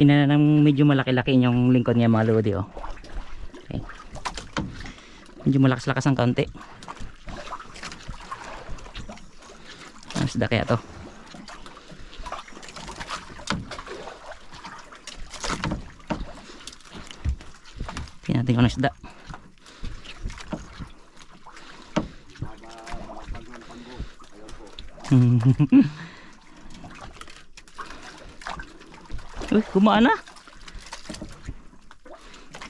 Tingnan na ng medyo malaki-laki yung lingkod niya mga lodi oh. Okay. Medyo malakas-lakas ang kaunti. Ang isda kaya to? Tingnan natin kung ano isda. Uy, gumaan na.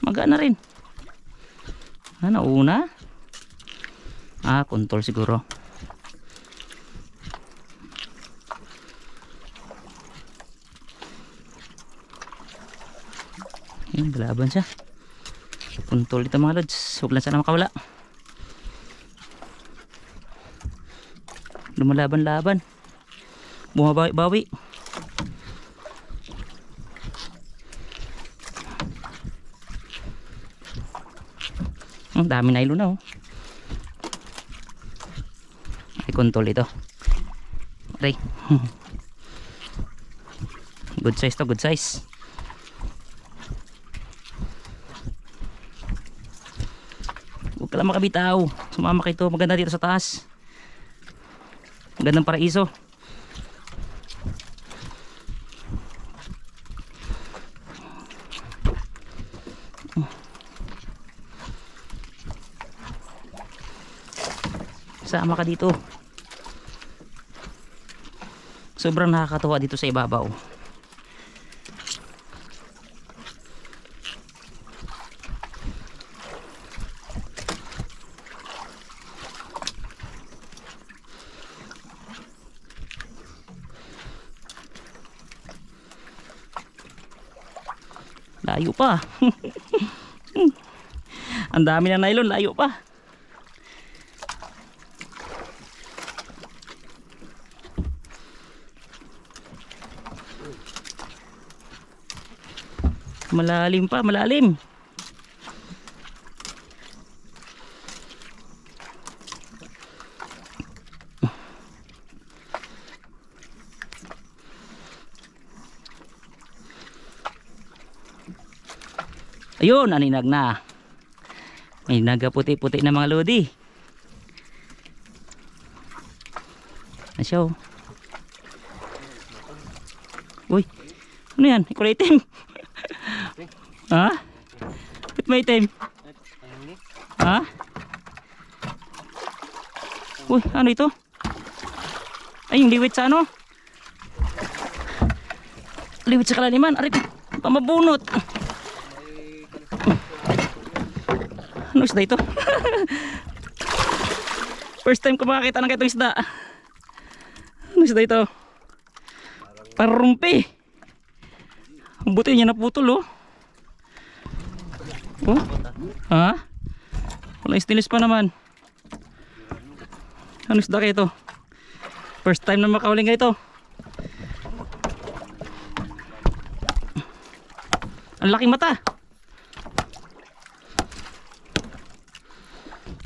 Magaan na rin. Ah, nauna. Ah, kontrol siguro. Ayun, galaban siya. Puntol ito mga lods. Huwag lang sana makawala. Lumalaban-laban. Bumabawi-bawi. Ang dami na ilo na oh. Ay kontol ito. Aray. good size to, good size. Huwag ka lang makabitaw. Sumama kayo Maganda dito sa taas. Magandang paraiso. Sama ka dito. Sobrang nakakatuwa dito sa ibabaw. Layo pa. Ang dami na nylon, layo pa. Malalim pa, malalim. Ayun, aninag na. May naga puti-puti na mga lodi. Oh. Uy, ano yan? Kulay itim. ha? Ba't may itim? Ha? Uy, ano ito? Ay, yung liwit sa ano? Liwit sa kalaliman. Aray, pamabunot. Ano isda ito? First time ko makakita ng ganitong isda. Ano isda ito? Parumpi. Buti niya naputol oh. Oh? Ha? Wala stainless pa naman. Ano isda kayo ito? First time na makauling ka ito. Ang laking mata.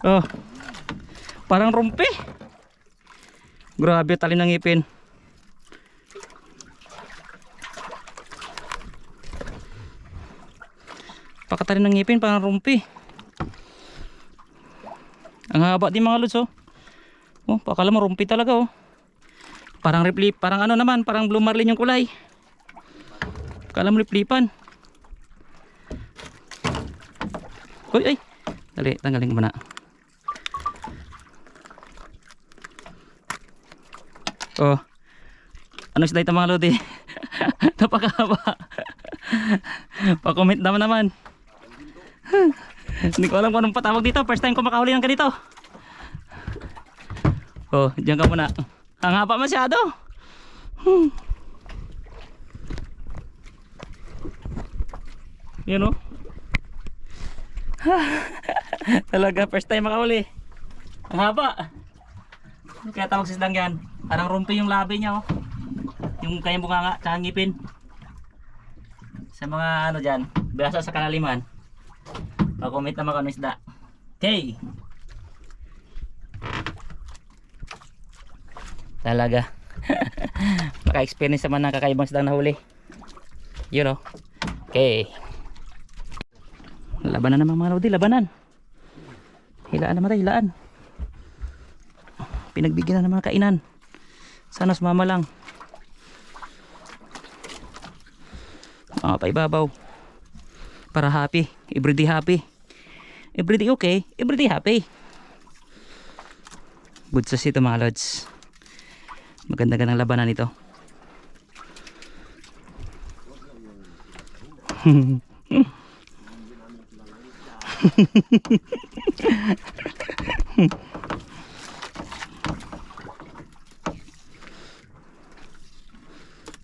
Oh. Parang rumpi. Grabe tali ng ngipin. Pakatali ng ngipin parang rumpi. Ang haba din mga lods oh. Oh, pakala mo rumpi talaga oh. Parang repli, parang ano naman, parang blue marlin yung kulay. Pakala mo replipan. Uy, ay. Dali, tanggalin ko muna. Oh. Ano isda ito mga lodi? Napakahaba. Pa-comment naman naman. Hindi ko alam kung anong patawag dito. First time ko makahuli ng ganito. Oh, diyan ka muna. Ang haba masyado. Hmm. Yan oh. Talaga first time makahuli. Ang haba. Kaya tawag sa isdang yan. Parang rumpi yung labi niya oh. Yung kanyang bunganga, tsaka ngipin. Sa mga ano dyan, basa sa kalaliman. Pag-comment naman ano isda. Okay. Talaga. Maka-experience naman ng kakaibang isdang nahuli. Yun oh. Okay. Labanan naman mga lodi, labanan. Hilaan naman tayo, hilaan. Pinagbigyan na naman kainan. Sana sumama lang. Mga paibabaw. Para happy. Everyday happy. Everyday okay. Everyday happy. Good sa ito mga lods. Maganda ganang labanan ito.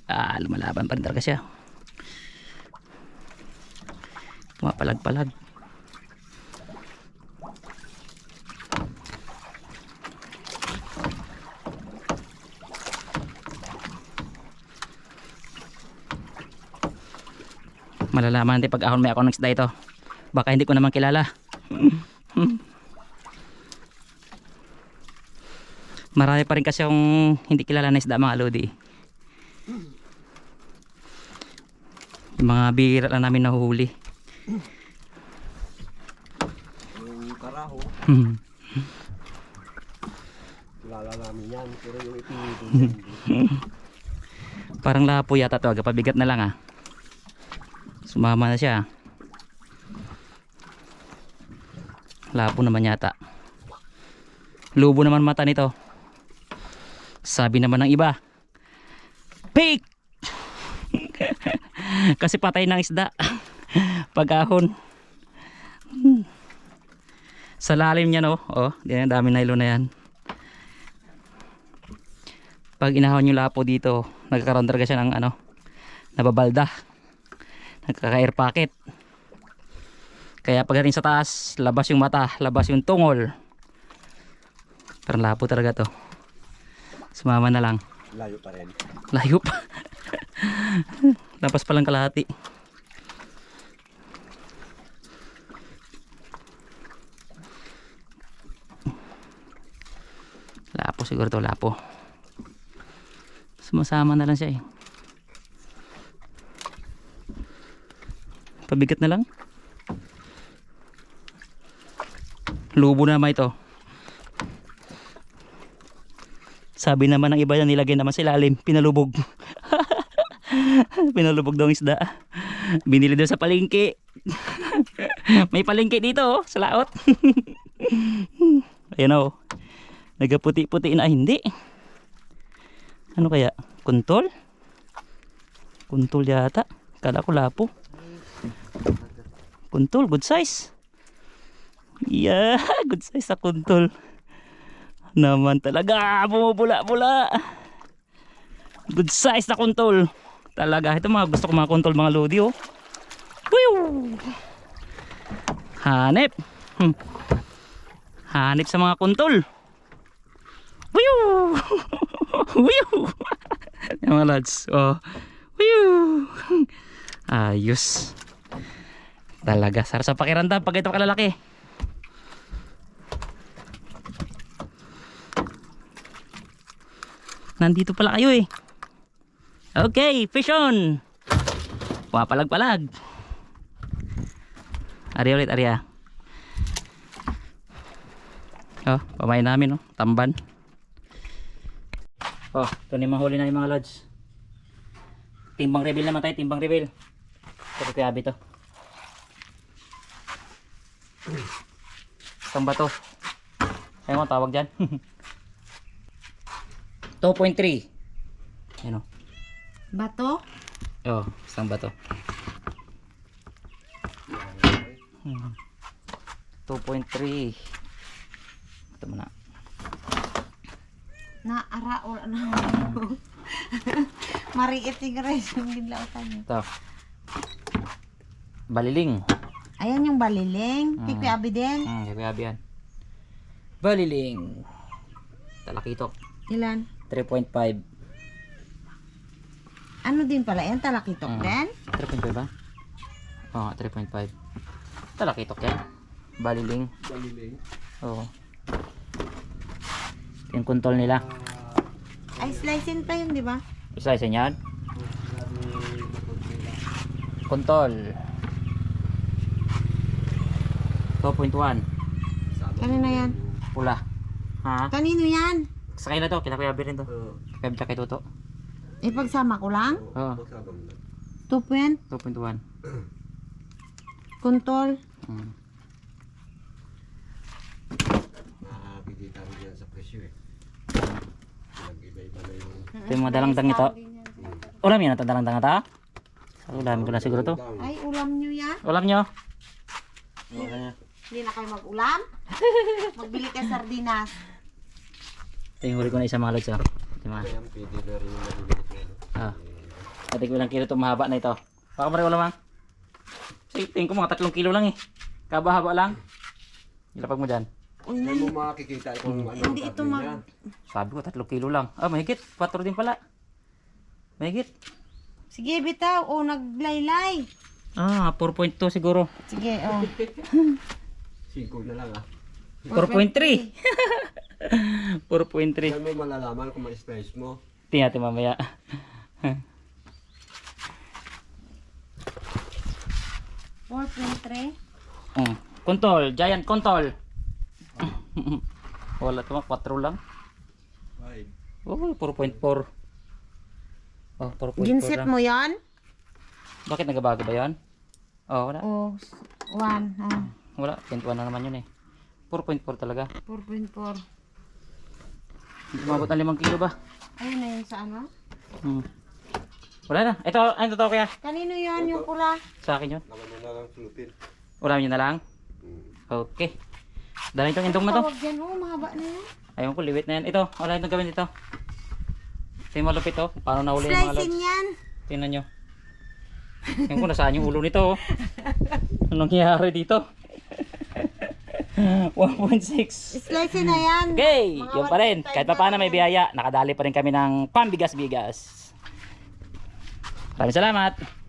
ah, lumalaban pa rin talaga siya. Pumapalag-palag. Malalaman natin pag ahon may ako ng isda ito. Baka hindi ko naman kilala. Marami pa rin kasi yung hindi kilala na isda mga lodi. Yung mga bihira lang namin nahuhuli. Yung karaho, kilala namin yan. Pero yung Parang lapo yata to. Pabigat na lang ah. Sumama na siya. Lapo naman yata. Lubo naman mata nito. Sabi naman ng iba. Pig! Kasi patay ng isda. Pagkahon. Sa lalim niya no. Oh, yan dami ilo na yan. Pag inahon yung lapo dito, nagkakaroon talaga siya ng ano, nababalda. Nagkaka-air pocket. Kaya pagdating sa taas, labas yung mata, labas yung tungol. Parang lapo talaga to. Sumama na lang. layo pa rin. Layo pa. Lapas pa lang kalahati. Lapo siguro to, lapo. Sumasama na lang siya eh. Pabigat na lang. Lubo na naman ito. Sabi naman ng iba yan, nilagay naman sa ilalim, pinalubog. pinalubog daw isda. Binili daw sa palengke. May palengke dito oh, sa laot. Ayan oh. Nagaputi-puti na, hindi. Ano kaya? Kuntol? Kuntol yata. Kala ko lapo. Kuntol, good size. Yeah, good size sa kuntol. Naman talaga, bumubula-bula. Good size na kuntol. Talaga, ito mga gusto ko mga kuntol mga lodi oh. Whew! Hanip. Hmm. Hanip sa mga kuntol. Whew! Whew! Yan mga lads. Oh. Whew! Ayos. Talaga, sarap sa pakiramdam pag ito kalalaki. Nandito pala kayo eh. Okay, fish on. Pumapalag-palag. Ari ulit, ari ah. Oh, pamain namin oh, tamban. Oh, ito na mahuli na yung mga lods. Timbang reveal naman tayo, timbang reveal. Ito Abi to. Saan ba to? Ayun mo, tawag dyan. 2.3. Yan o. Bato? Oh, saan ba to? Hmm. 2.3. Ito muna. Na ara or ano. Mariit yung res yung binlautan niyo. Ito. Baliling. Ayan yung baliling. Mm. Pipi abi din. Hmm, kaya abi yan. Baliling. Talakitok. Ilan? 3.5. Ano din pala yan? Talakitok Mm. din? 3.5 ba? Oo nga, 3.5. Talakitok yan. Baliling. Baliling. Oo. Yung kuntol nila. Ay, slicing pa yun, di ba? Isa isa yan. Kontol. 2.1. Kanina yan? Pula. Ha? Kanino yan? Sa kanila to, kina Kuya Birin to. Oo. Kaya kay Toto. Ipagsama ko lang? Oo. Mo na. 2 point, 2.1. kuntol. Hmm. Makakikita rin yan sa presyo eh. Nag-iba-iba na yung... Ito yung mga dalangdang ito. Ulam yan, ito dalangdang ito. Ulam ko na siguro to. Ay, ulam nyo yan? Ulam nyo? Hindi na kayo mag-ulam? Magbili ka sardinas. Ito yung huli ko na isa mga lods. Oh. Ito yung mga. Kaya pwede na rin yung maliliit na. Ah. Pati ko ilang kilo itong mahaba na ito. Baka maray ulam ang. Sige, tingin ko mga tatlong kilo lang eh. Kabahaba lang. Ilapag mo dyan. Hindi mo makikita kung ano Hindi ito mag-. Sabi ko tatlong kilo lang. Ah, mahigit. 4 din pala. Mahigit. Sige, bitaw. O, naglaylay. Ah, 4.2 siguro. Sige, oh. Singko na lang ah. 4.3. 4.3. Yan mo malalaman kung ma-slice mo. Tingnan natin mamaya. Four point three. Mm. Kontol, giant kontol. Wala ito, 4 lang. Ay. Oh, 4.4. Oh, 4.4 Ginset lang. mo yan? Bakit nagabago ba yan? Oh, wala. O, one. Oh, Wala, 0.1 na naman yun eh. 4.4 talaga. 4.4. Hindi Umabot ng 5 kilo ba? Ayun na yun sa ano? Hmm. Wala na. Ito, ano to kaya? Kanino yan yung pula? Sa akin yun. Laman mo na lang sulutin. Wala nyo na lang. Hmm. Okay. Dahil itong indong na to. Tawag yan, oh, mahaba na yan. Ayun ko, liwit na yan. Ito, wala itong gawin dito. Ito yung malupit to. Paano nahuli yung mga Slicing lods? yan. Tingnan nyo. Tingnan ko nasaan yung ulo nito. oh. Anong nangyayari dito? 1.6. Slicing na yan. Okay, Mga yun pa rin. 1.5 Kahit pa paano may biyaya, nakadali pa rin kami ng pambigas-bigas. Maraming salamat.